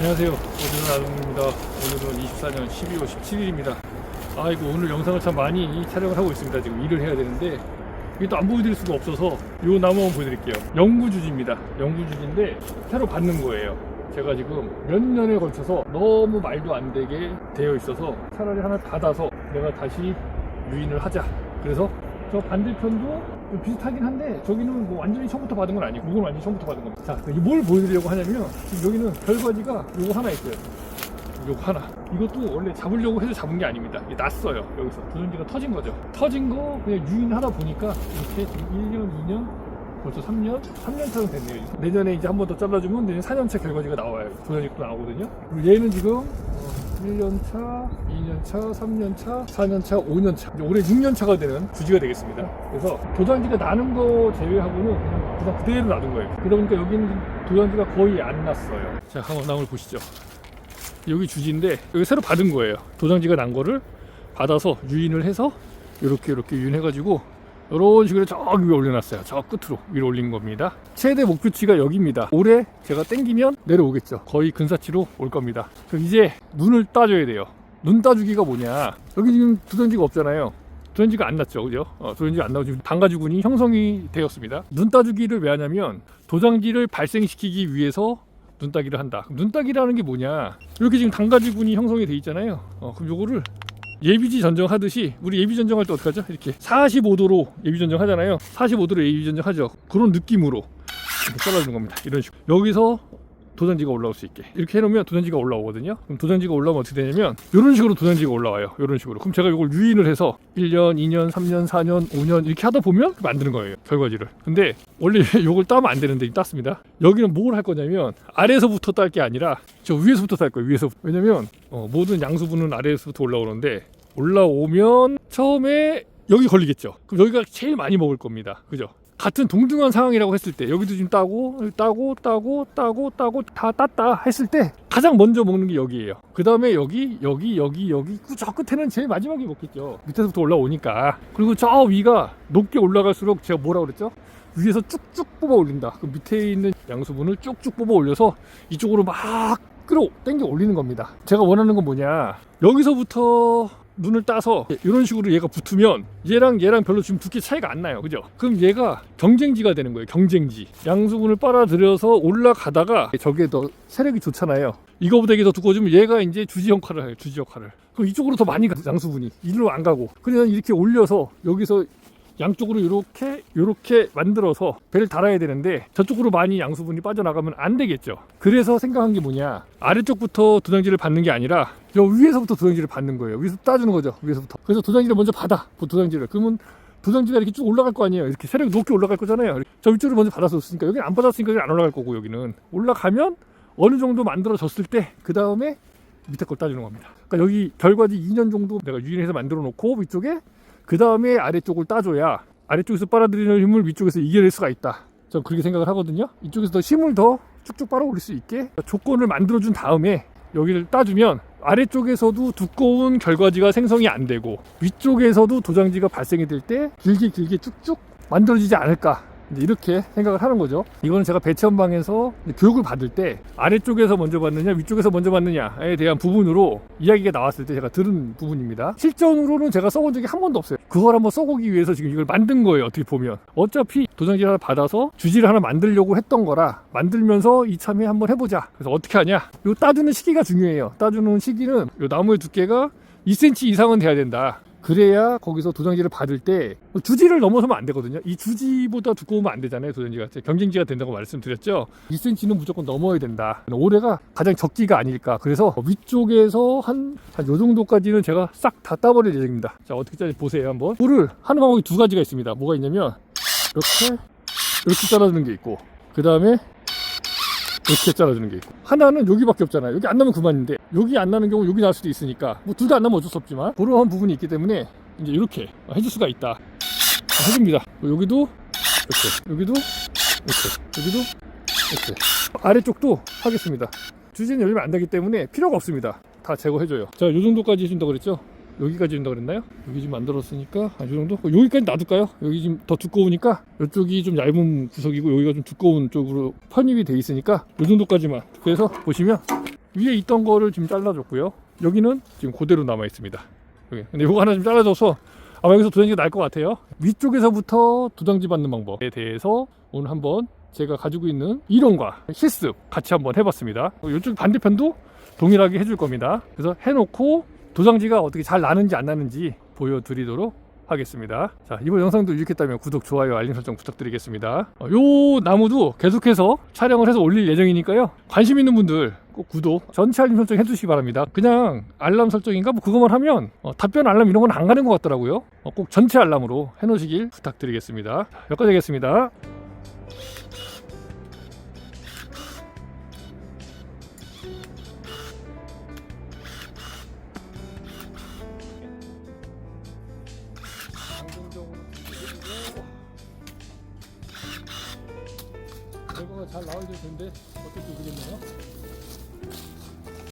안녕하세요. 오늘은 아동입니다. 오늘은 24년 12월 17일입니다. 아이고 오늘 영상을 참 많이 촬영을 하고 있습니다. 지금 일을 해야 되는데 이게 또 안 보여드릴 수가 없어서 요 나무 한번 보여드릴게요. 영구주지입니다. 영구주지인데 새로 받는 거예요. 제가 지금 몇 년에 걸쳐서 너무 말도 안 되게 되어 있어서 차라리 하나 받아서 내가 다시 유인을 하자. 그래서 저 반대편도 좀 비슷하긴 한데 저기는 뭐 완전히 처음부터 받은 건 아니고 이건 완전히 처음부터 받은 겁니다. 자, 이뭘 보여드리려고 하냐면 지금 여기는 결과지가 요거 하나 있어요. 요거 하나. 이것도 원래 잡으려고 해서 잡은 게 아닙니다. 이게 났어요. 여기서 도전지가 터진 거죠. 터진 거 그냥 유인하다 보니까 이렇게 지금 1년, 2년, 벌써 3년, 3년차는 됐네요. 내년에 이제 한 번 더 잘라주면 내년 4년차 결과지가 나와요. 도전지도 나오거든요. 얘는 지금 어, 1년차, 2년차, 3년차, 4년차, 5년차. 이제 올해 6년차가 되는 주지가 되겠습니다. 그래서 도장지가 나는 거 제외하고는 그냥, 그냥 그대로 놔둔 거예요. 그러다 보니까 여기는 도장지가 거의 안 났어요. 자, 한번 나물 보시죠. 여기 주지인데 여기 새로 받은 거예요. 도장지가 난 거를 받아서 유인을 해서 이렇게 이렇게 유인해가지고 이런 식으로 저기 위에 올려놨어요. 저 끝으로 위로 올린 겁니다. 최대 목표치가 여기입니다. 올해 제가 땡기면 내려오겠죠. 거의 근사치로 올 겁니다. 그럼 이제 눈을 따줘야 돼요. 눈 따주기가 뭐냐? 여기 지금 두던지가 없잖아요. 두던지가 안 났죠, 그죠? 어, 두던지가 안 나오고 지금 단가주군이 형성이 되었습니다. 눈 따주기를 왜 하냐면 도장지를 발생시키기 위해서 눈 따기를 한다. 그럼 눈 따기라는 게 뭐냐? 이렇게 지금 단가지군이 형성이 돼 있잖아요. 어, 그럼 요거를 예비지 전정하듯이 우리 예비 전정할 때 어떡하죠? 이렇게 45도로 예비 전정하잖아요. 45도로 예비 전정하죠. 그런 느낌으로 잘라주는 겁니다. 이런 식으로 여기서 도전지가 올라올 수 있게 이렇게 해놓으면 도전지가 올라오거든요. 그럼 도전지가 올라오면 어떻게 되냐면 이런 식으로 도전지가 올라와요. 이런 식으로. 그럼 제가 이걸 유인을 해서 1년, 2년, 3년, 4년, 5년 이렇게 하다 보면 만드는 거예요. 결과지를. 근데 원래 이걸 따면 안 되는데 땄습니다. 여기는 뭘 할 거냐면 아래에서부터 딸 게 아니라 저 위에서부터 딸 거예요. 위에서. 왜냐면 어, 모든 양수분은 아래에서부터 올라오는데 올라오면 처음에 여기 걸리겠죠. 그럼 여기가 제일 많이 먹을 겁니다. 그죠? 같은 동등한 상황이라고 했을 때 여기도 지금 따고 따고 따고 따고 따고 다 땄다 했을 때 가장 먼저 먹는 게 여기예요. 그 다음에 여기 여기 여기 여기 그저 끝에는 제일 마지막에 먹겠죠. 밑에서부터 올라오니까 그리고 저 위가 높게 올라갈수록 제가 뭐라 그랬죠? 위에서 쭉쭉 뽑아 올린다. 그 밑에 있는 양수분을 쭉쭉 뽑아 올려서 이쪽으로 막 끌어 당겨 올리는 겁니다. 제가 원하는 건 뭐냐? 여기서부터 눈을 따서 이런 식으로 얘가 붙으면 얘랑 얘랑 별로 지금 두께 차이가 안 나요. 그죠? 그럼 얘가 경쟁지가 되는 거예요. 경쟁지. 양수분을 빨아들여서 올라가다가 저게 더 세력이 좋잖아요. 이거보다 이게 더 두꺼워지면 얘가 이제 주지 역할을 해요. 주지 역할을. 그럼 이쪽으로 더 많이 가 양수분이. 이리로 안 가고. 그냥 이렇게 올려서 여기서 양쪽으로 이렇게 이렇게 만들어서 배를 달아야 되는데 저쪽으로 많이 양수분이 빠져나가면 안 되겠죠. 그래서 생각한 게 뭐냐 아래쪽부터 도장지를 받는 게 아니라 저 위에서부터 도장지를 받는 거예요. 위에서 따주는 거죠. 위에서부터. 그래서 도장지를 먼저 받아. 그 도장지를. 그러면 도장지가 이렇게 쭉 올라갈 거 아니에요. 이렇게 세력이 높게 올라갈 거잖아요. 저 위쪽으로 먼저 받았었으니까 여기는 안 받았으니까 여기 안 올라갈 거고 여기는 올라가면 어느 정도 만들어졌을 때 그 다음에 밑에 걸 따주는 겁니다. 그러니까 여기 결과지 2년 정도 내가 유인해서 만들어 놓고 위쪽에 그 다음에 아래쪽을 따줘야 아래쪽에서 빨아들이는 힘을 위쪽에서 이겨낼 수가 있다. 전 그렇게 생각을 하거든요. 이쪽에서 더 힘을 더 쭉쭉 빨아올릴 수 있게 조건을 만들어준 다음에 여기를 따주면 아래쪽에서도 두꺼운 결과지가 생성이 안 되고 위쪽에서도 도장지가 발생이 될 때 길게 길게 쭉쭉 만들어지지 않을까 이렇게 생각을 하는 거죠. 이거는 제가 배치원방에서 교육을 받을 때 아래쪽에서 먼저 받느냐 위쪽에서 먼저 받느냐에 대한 부분으로 이야기가 나왔을 때 제가 들은 부분입니다. 실전으로는 제가 써본 적이 한 번도 없어요. 그걸 한번 써보기 위해서 지금 이걸 만든 거예요. 어떻게 보면 어차피 도장지 하나 받아서 주지를 하나 만들려고 했던 거라 만들면서 이참에 한번 해보자. 그래서 어떻게 하냐? 요 따주는 시기가 중요해요. 따주는 시기는 요 나무의 두께가 2cm 이상은 돼야 된다. 그래야 거기서 도장지를 받을 때 주지를 넘어서면 안 되거든요. 이 주지보다 두꺼우면 안 되잖아요. 도장지가 경쟁지가 된다고 말씀드렸죠. 2cm는 무조건 넘어야 된다. 올해가 가장 적기가 아닐까. 그래서 위쪽에서 한 한 요 정도까지는 제가 싹 다 따버릴 예정입니다. 자 어떻게 짜지 보세요 한번. 물을 하는 방법이 두 가지가 있습니다. 뭐가 있냐면 이렇게 이렇게 잘라주는 게 있고 그 다음에 이렇게 잘라주는 게 있고. 하나는 여기밖에 없잖아요. 여기 안 나면 그만인데. 여기 안 나는 경우 여기 날 수도 있으니까. 뭐 둘 다 안 나면 어쩔 수 없지만 그러한 부분이 있기 때문에 이제 이렇게 해줄 수가 있다. 해줍니다. 여기도 이렇게 여기도 이렇게 여기도 이렇게. 아래쪽도 하겠습니다. 주지는 열리면 안 되기 때문에 필요가 없습니다. 다 제거해줘요. 자요 정도까지 해준다 그랬죠 여기까지 준다 그랬나요? 여기 지금 만들었으니까 아, 이 정도? 여기까지 놔둘까요? 여기 지금 더 두꺼우니까 이쪽이 좀 얇은 구석이고 여기가 좀 두꺼운 쪽으로 편입이 돼 있으니까 이 정도까지만 그래서 보시면 위에 있던 거를 지금 잘라줬고요. 여기는 지금 그대로 남아 있습니다. 여기. 근데 이거 하나 좀 잘라줘서 아마 여기서 도장지가 날 것 같아요. 위쪽에서부터 도장지 받는 방법에 대해서 오늘 한번 제가 가지고 있는 이론과 실습 같이 한번 해봤습니다. 이쪽 반대편도 동일하게 해줄 겁니다. 그래서 해놓고 도장지가 어떻게 잘 나는지 안 나는지 보여드리도록 하겠습니다. 자, 이번 영상도 유익했다면 구독, 좋아요, 알림 설정 부탁드리겠습니다. 어, 요 나무도 계속해서 촬영을 해서 올릴 예정이니까요. 관심 있는 분들 꼭 구독, 전체 알림 설정 해주시기 바랍니다. 그냥 알람 설정인가 뭐 그것만 하면 어, 답변 알람 이런 건 안 가는 것 같더라고요. 어, 꼭 전체 알람으로 해놓으시길 부탁드리겠습니다. 자, 여기까지 하겠습니다. 결과가 잘 나와야 될 텐데 어떨지 모르겠네요.